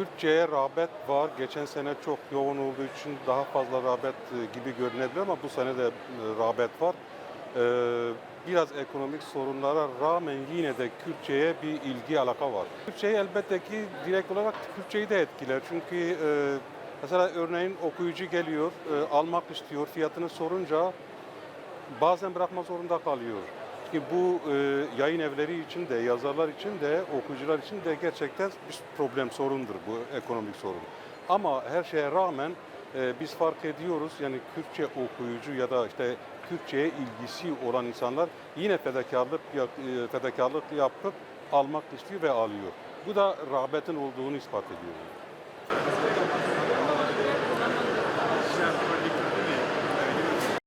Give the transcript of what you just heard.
Kürtçe'ye rağbet var. Geçen sene çok yoğun olduğu için daha fazla rağbet e, gibi görünebilir ama bu sene de e, rağbet var. Ee, biraz ekonomik sorunlara rağmen yine de Kürtçe'ye bir ilgi alaka var. Kürtçeyi elbette ki direkt olarak Kürtçeyi de etkiler. Çünkü e, mesela örneğin okuyucu geliyor, e, almak istiyor, fiyatını sorunca bazen bırakma zorunda kalıyor. Çünkü bu e, yayın evleri için de, yazarlar için de, okuyucular için de gerçekten bir problem, sorundur bu ekonomik sorun. Ama her şeye rağmen e, biz fark ediyoruz yani Kürtçe okuyucu ya da işte Kürtçe'ye ilgisi olan insanlar yine fedakarlık e, fedakarlık yapıp almak istiyor ve alıyor. Bu da rağbetin olduğunu ispat ediyor.